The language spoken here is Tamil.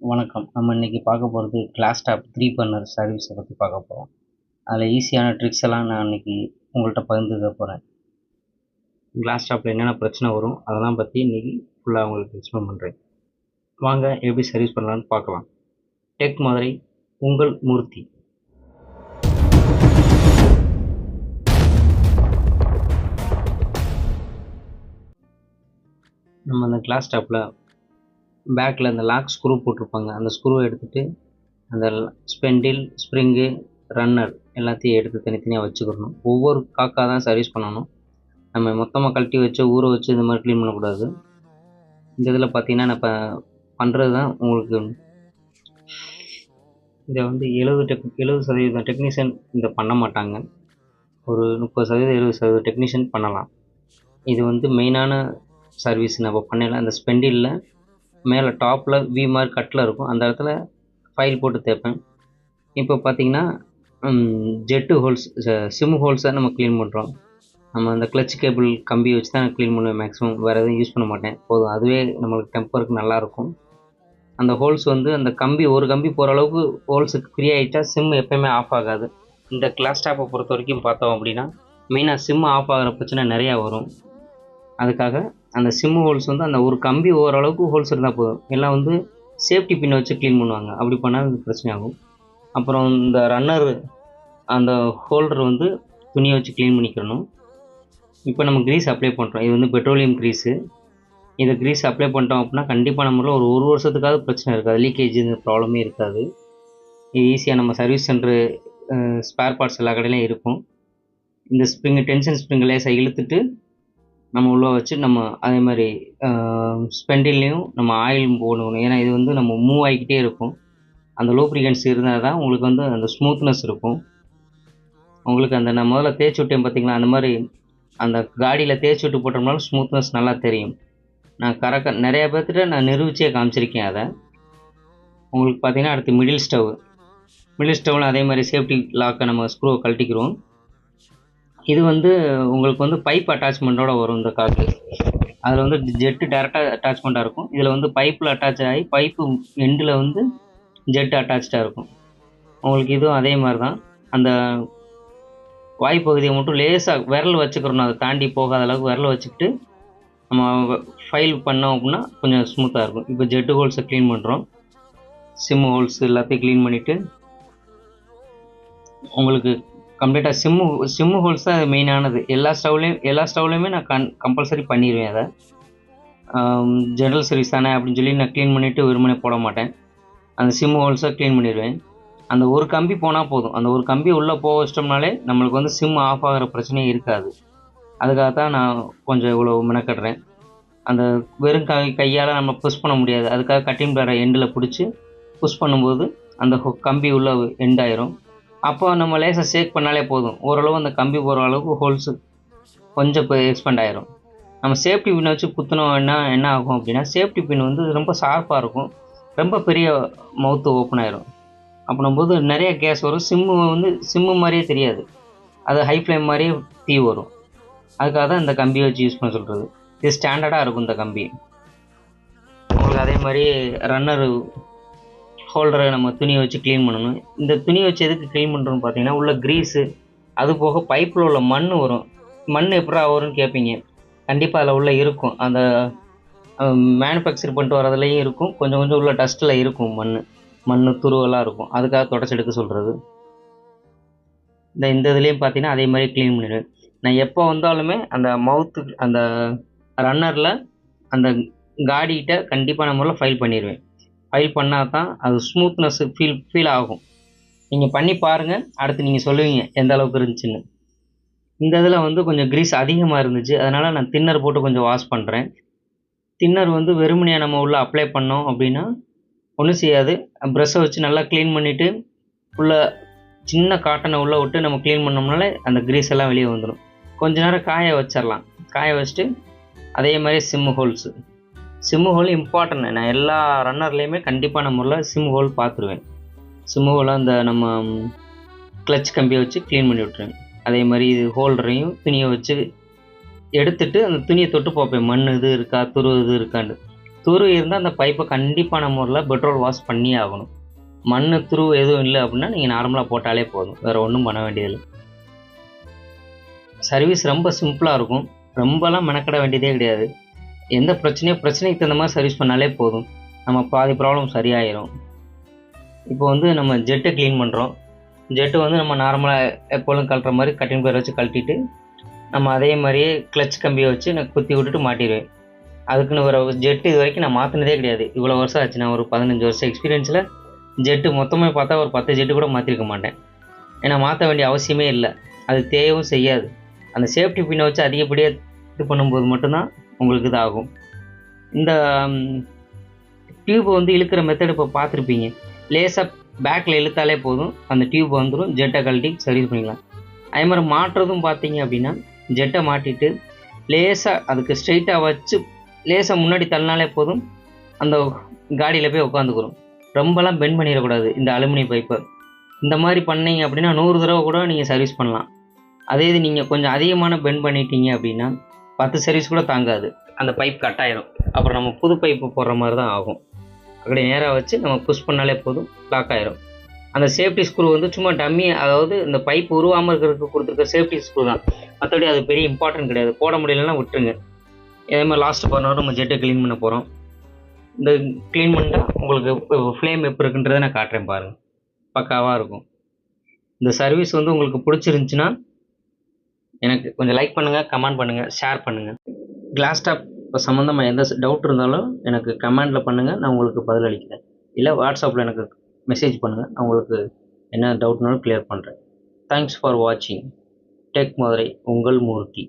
வணக்கம். நம்ம இன்றைக்கி பார்க்க போகிறது கிளாஸ் டாப் த்ரீ பர்னர் சர்வீஸை பற்றி பார்க்க போகிறோம் அதில் ஈஸியான ட்ரிக்ஸ் எல்லாம் நான் இன்றைக்கி உங்கள்கிட்ட பகிர்ந்துக்க போகிறேன் கிளாஸ் டாப்பில் என்னென்ன பிரச்சனை வரும் அதெல்லாம் பற்றி இன்றைக்கி ஃபுல்லாக உங்களுக்கு எக்ஸ்பிளைன் பண்ணுறேன் வாங்க எப்படி சர்வீஸ் பண்ணலான்னு பார்க்கலாம். டெக் மதுரை உங்கள் மூர்த்தி. நம்ம அந்த கிளாஸ் டாப்பில் பேக்கில் அந்த லாக் ஸ்க்ரூ போட்டிருப்பாங்க. அந்த ஸ்க்ரூவை எடுத்துகிட்டு அந்த ஸ்பெண்டில் ஸ்ப்ரிங்கு ரன்னர் எல்லாத்தையும் எடுத்து தனித்தனியாக வச்சுக்கிறணும் ஒவ்வொரு காக்கா தான் சர்வீஸ் பண்ணணும். நம்ம மொத்தமாக கழட்டி வச்சு ஊற வச்சு இந்த மாதிரி க்ளீன் பண்ணக்கூடாது. இந்த இதில் பார்த்தீங்கன்னா நான் இப்போ பண்ணுறது தான் உங்களுக்கு இதை வந்து எழுபது டெக் எழுபது சதவீதம் டெக்னீஷியன் இதை பண்ண மாட்டாங்க. ஒரு முப்பது சதவீதம் எழுபது சதவீதம் டெக்னீஷியன் பண்ணலாம். இது வந்து மெயினான சர்வீஸ் நம்ம பண்ணலாம் அந்த ஸ்பெண்டிலில் மேலே டாப்பில் வி மாதிரி கட்டில் இருக்கும். அந்த இடத்துல ஃபைல் போட்டு தேய்ப்பேன் இப்போ பார்த்தீங்கன்னா ஜெட்டு ஹோல்ஸ் சிம் ஹோல்ஸை நம்ம க்ளீன் பண்ணுறோம் நம்ம அந்த கிளச் கேபிள் கம்பி வச்சு தான் க்ளீன் பண்ணுவேன் மேக்ஸிமம் வேறு எதுவும் யூஸ் பண்ண மாட்டேன். போதும். அதுவே நம்மளுக்கு டெம்பருக்கு நல்லாயிருக்கும் அந்த ஹோல்ஸ் வந்து அந்த கம்பி ஒரு கம்பி போகிற அளவுக்கு ஹோல்ஸுக்கு ஃப்ரீ ஆகிட்டா சிம் எப்போயுமே ஆஃப் ஆகாது. இந்த கிளாஸ் டாப்பை பொறுத்த வரைக்கும் பார்த்தோம் அப்படின்னா மெயினாக சிம் ஆஃப் ஆகிற பிரச்சனை நிறையா வரும். அதுக்காக அந்த சிம்மு ஹோல்ஸ் வந்து அந்த ஒரு கம்பி ஓரளவுக்கு ஹோல்ஸ் இருந்தால் போதும். எல்லாம் வந்து சேஃப்டி பின்னை வச்சு க்ளீன் பண்ணுவாங்க. அப்படி பண்ணால் இது பிரச்சனை ஆகும் அப்புறம் இந்த ரன்னர் அந்த ஹோல்டர் வந்து துணியை வச்சு க்ளீன் பண்ணிக்கிறணும் இப்போ நம்ம க்ரீஸ் அப்ளை பண்ணுறோம் இது வந்து பெட்ரோலியம் க்ரீஸு இதை க்ரீஸ் அப்ளை பண்ணிட்டோம் அப்படின்னா கண்டிப்பாக நம்மள ஒரு ஒரு வருஷத்துக்காவது பிரச்சனை இருக்காது. லீக்கேஜ் இந்த ப்ராப்ளமே இருக்காது. இது ஈஸியாக நம்ம சர்வீஸ் சென்டரு ஸ்பேர் பார்ட்ஸ் எல்லா கடையிலையும் இருக்கும். இந்த ஸ்ப்ரிங்கு டென்ஷன் ஸ்ப்ரிங் லேசாக இழுத்துட்டு நம்ம உள்ளே வச்சு நம்ம அதே மாதிரி ஸ்பெண்டில்லையும் நம்ம ஆயில் போடணும். ஏன்னா இது வந்து நம்ம மூவ் ஆகிக்கிட்டே இருக்கும். அந்த லோ இருந்தால் தான் உங்களுக்கு வந்து அந்த ஸ்மூத்னஸ் இருக்கும். உங்களுக்கு அந்த நான் முதல்ல தேய்ச்சி விட்டேன் பார்த்தீங்களா அந்த மாதிரி அந்த காடியில் தேய்ச்சி விட்டு போட்டோம்னாலும் ஸ்மூத்னஸ் நல்லா தெரியும். நான் கரெக்டாக நிறைய பேர்த்திட்ட நான் நிரூபிச்சே காமிச்சிருக்கேன் அதை. உங்களுக்கு பார்த்தீங்கன்னா அடுத்து மிடில் ஸ்டவ் மிடில் ஸ்டவ்வில் அதே மாதிரி சேஃப்டி லாக்கை நம்ம ஸ்க்ரூவை கழட்டிக்கிறோம். இது வந்து உங்களுக்கு வந்து பைப் அட்டாச்மெண்ட்டோட வரும் இந்த காருக்கு அதில் வந்து ஜெட்டு டேரெக்டாக அட்டாச்மெண்ட்டாக இருக்கும். இதில் வந்து பைப்பில் அட்டாச் ஆகி பைப்பு எண்டில் வந்து ஜெட் அட்டாச்சாக இருக்கும். உங்களுக்கு இதுவும் அதே மாதிரி தான் அந்த வாய்ப்பகுதியை மட்டும் லேசாக விரல் வச்சுக்கிறணும். அதை தாண்டி போகாத அளவுக்கு விரல் வச்சுக்கிட்டு நம்ம ஃபைல் பண்ணோம் அப்படின்னா கொஞ்சம் ஸ்மூத்தாக இருக்கும். இப்போ ஜெட்டு ஹோல்ஸை க்ளீன் பண்ணுறோம் சிம் ஹோல்ஸ் எல்லாத்தையும் க்ளீன் பண்ணிவிட்டு உங்களுக்கு கம்ப்ளீட்டாக சிம்மு சிம்மு ஹோல்ஸ் தான் அது மெயினானது எல்லா ஸ்டவ்லேயும் எல்லா ஸ்டவ்லையுமே நான் கன் கம்பல்சரி பண்ணிடுவேன் அதை. ஜென்ரல் சர்வீஸ் தானே அப்படின்னு சொல்லி நான் க்ளீன் பண்ணிவிட்டு வெறுமனே போட மாட்டேன். அந்த சிம்மு ஹோல்ஸை க்ளீன் பண்ணிடுவேன் அந்த ஒரு கம்பி போனால் போதும். அந்த ஒரு கம்பி உள்ளே போக வச்சிட்டோம்னாலே நம்மளுக்கு வந்து சிம் ஆஃப் ஆகிற பிரச்சனையே இருக்காது. அதுக்காக தான் நான் கொஞ்சம் இவ்வளோ மெனக்கடுறேன். அந்த வெறும் கை கையால் நம்ம புஷ் பண்ண முடியாது. அதுக்காக கட்டிங் பிளேரை எண்டில் பிடிச்சி புஷ் பண்ணும்போது அந்த கம்பி உள்ள எண்ட் ஆயிரும். அப்போ நம்ம லேசாக ஷேக் பண்ணாலே போதும். ஓரளவு அந்த கம்பி போகிற அளவுக்கு ஹோல்ஸு கொஞ்சம் இப்போ எக்ஸ்பெண்ட் ஆயிரும். நம்ம சேஃப்டி பின் வச்சு குத்தினோம்னா என்ன ஆகும் அப்படின்னா சேஃப்டி பின் வந்து ரொம்ப ஷார்ப்பாக இருக்கும். ரொம்ப பெரிய மவுத்து ஓப்பன் ஆயிரும். அப்படின்னும்போது நிறைய கேஸ் வரும். சிம்மு வந்து சிம்மு மாதிரியே தெரியாது. அது ஹை ஃப்ளேம் மாதிரியே தீ வரும். அதுக்காக தான் இந்த கம்பியை வச்சு யூஸ் பண்ண சொல்கிறது இது ஸ்டாண்டர்டாக இருக்கும் இந்த கம்பி. உங்களுக்கு அதே மாதிரி ரன்னர் ஹோல்டரை நம்ம துணியை வச்சு க்ளீன் பண்ணணும். இந்த துணியை வச்சு எதுக்கு க்ளீன் பண்ணுறோம்னு பார்த்தீங்கன்னா உள்ள க்ரீஸு அது போக பைப்பில் உள்ள மண் வரும். மண் எப்படா வரும்னு கேட்பீங்க கண்டிப்பாக அதில் உள்ள இருக்கும். அந்த மேனுஃபேக்சர் பண்ணிட்டு வரதுலேயும் இருக்கும். கொஞ்சம் கொஞ்சம் உள்ள டஸ்ட்டில் இருக்கும் மண். மண் துருவெல்லாம் இருக்கும். அதுக்காக தொடச்செடுக்க சொல்கிறது இந்த இந்த இதுலேயும் பார்த்தீங்கன்னா அதே மாதிரி க்ளீன் பண்ணிடுவேன் நான் எப்போ வந்தாலுமே அந்த மவுத்து அந்த ரன்னரில் அந்த காடிகிட்ட கண்டிப்பாக நம்மள ஃபைல் பண்ணிடுவேன் ஃபைல் பண்ணால் தான் அது ஸ்மூத்னஸ் ஃபீல் ஃபீல் ஆகும். நீங்கள் பண்ணி பாருங்கள் அடுத்து நீங்கள் சொல்லுவீங்க எந்த அளவுக்கு இருந்துச்சுன்னு. இந்த இதில் வந்து கொஞ்சம் க்ரீஸ் அதிகமாக இருந்துச்சு. அதனால் நான் தின்னர் போட்டு கொஞ்சம் வாஷ் பண்ணுறேன் தின்னர் வந்து வெறுமனையாக நம்ம உள்ளே அப்ளை பண்ணோம் அப்படின்னா ஒன்றும் செய்யாது. ப்ரெஷ்ஷை வச்சு நல்லா க்ளீன் பண்ணிவிட்டு உள்ளே சின்ன காட்டனை உள்ளே விட்டு நம்ம க்ளீன் பண்ணோம்னாலே அந்த க்ரீஸ் எல்லாம் வெளியே வந்துடும் கொஞ்ச நேரம் காய வச்சிடலாம் காய வச்சுட்டு அதே மாதிரி SIM holes SIM hole important நான் எல்லா ரன்னர்லேயுமே கண்டிப்பாக நம்ம உள்ள சிம் ஹோல் பார்த்துருவேன். சிம்மு ஹோல் அந்த நம்ம கிளச் கம்பியை வச்சு க்ளீன் பண்ணி விட்ருவேன் அதே மாதிரி இது ஹோல்டரையும் துணியை வச்சு எடுத்துட்டு அந்த துணியை தொட்டு பார்ப்பேன். மண் இது இருக்கா துரு இது இருக்கான்னு. துரு இருந்தால் அந்த பைப்பை கண்டிப்பான முறையில் பெட்ரோல் வாஷ் பண்ணியே ஆகணும். மண் துரு எதுவும் இல்லை அப்படின்னா நீங்கள் நார்மலாக போட்டாலே போதும். வேறு ஒன்றும் பண்ண வேண்டியதில்லை. சர்வீஸ் ரொம்ப சிம்பிளாக இருக்கும். ரொம்பலாம் மெனக்கட வேண்டியதே கிடையாது. எந்த பிரச்சனையோ பிரச்சனைக்கு தகுந்த மாதிரி சர்வீஸ் பண்ணாலே போதும். நம்ம பாதி ப்ராப்ளம் சரியாயிரும். இப்போ வந்து நம்ம ஜெட்டை க்ளீன் பண்ணுறோம் ஜெட்டு வந்து நம்ம நார்மலாக எப்போதும் கழட்டுற மாதிரி கட்டிங் பேர் வச்சு கழட்டிட்டு நம்ம அதே மாதிரியே கிளச் கம்பியை வச்சு நான் குத்தி விட்டுட்டு மாட்டிடுவேன். அதுக்குன்னு ஒரு ஜெட்டு இது வரைக்கும் நான் மாற்றினதே கிடையாது. இவ்வளோ வருஷம் ஆச்சு. நான் ஒரு பதினஞ்சு வருஷம் எக்ஸ்பீரியன்ஸில் ஜெட்டு மொத்தமாக பார்த்தா ஒரு பத்து ஜெட்டு கூட மாற்றிருக்க மாட்டேன். ஏன்னா மாற்ற வேண்டிய அவசியமே இல்லை. அது தேவையும் செய்யாது. அந்த சேஃப்டி பின்னை வச்சு அதிகப்படியாக இது பண்ணும்போது மட்டும்தான் உங்களுக்கு இதாகும். இந்த டியூப் வந்து இழுக்கிற மெத்தட் இப்போ பார்த்துருப்பீங்க. லேசாக பேக்கில் இழுத்தாலே போதும். அந்த டியூப் வந்துடும் ஜெட்டை கழட்டி சர்வீஸ் பண்ணிக்கலாம். அதே மாதிரி மாட்டுறதும் பார்த்தீங்க அப்படின்னா ஜெட்டை மாட்டிட்டு லேசாக அதுக்கு ஸ்ட்ரைட்டாக வச்சு லேசாக முன்னாடி தள்ளினாலே போதும். அந்த காடியில் போய் உட்காந்துக்கிறோம் ரொம்பலாம் பெண்ட் பண்ணிடக்கூடாது. இந்த அலுமினியம் பைப்பை இந்த மாதிரி பண்ணீங்க அப்படின்னா நூறு தடவை கூட நீங்கள் சர்வீஸ் பண்ணலாம். அதே இது நீங்கள் கொஞ்சம் அதிகமான பெண்ட் பண்ணிட்டீங்க அப்படின்னா பத்து சர்வீஸ் கூட தாங்காது. அந்த பைப் கட் ஆயிரும். அப்புறம் நம்ம புது பைப்பு போடுற மாதிரி தான் ஆகும். அப்படி நேராக வச்சு நம்ம புஷ் பண்ணாலே போதும் லாக் ஆயிரும். அந்த சேஃப்டி ஸ்க்ரூ வந்து சும்மா டம்மி அதாவது இந்த பைப் உருவாமல் இருக்கிறதுக்கு கொடுத்துருக்க சேஃப்டி ஸ்க்ரூ தான். மற்றபடி அது பெரிய இம்பார்ட்டன்ட் கிடையாது. போட முடியலன்னா விட்டுருங்க. இதே மாதிரி லாஸ்ட் பண்ணோட நம்ம ஜெட்டை க்ளீன் பண்ண போகிறோம் இந்த க்ளீன் பண்ணிட்டால் உங்களுக்கு ஃப்ளேம் எப்போ இருக்குன்றதை நான் காட்டுறேன் பாருங்கள் பக்காவாக இருக்கும். இந்த சர்வீஸ் வந்து உங்களுக்கு பிடிச்சிருந்துச்சின்னா எனக்கு கொஞ்சம் லைக் பண்ணுங்கள் கமெண்ட் பண்ணுங்கள் ஷேர் பண்ணுங்கள் கிளாஸ் டாப் சம்மந்தமாக எந்த டவுட் இருந்தாலும் எனக்கு கமெண்டில் பண்ணுங்கள் நான் உங்களுக்கு பதிலளிக்கிறேன் இல்லை வாட்ஸ்அப்பில் எனக்கு மெசேஜ் பண்ணுங்கள் நான் உங்களுக்கு என்ன டவுட்னாலும் கிளியர் பண்ணுறேன் தேங்க்ஸ் ஃபார் வாட்சிங் டெக் மதுரை உங்கள் மூர்த்தி.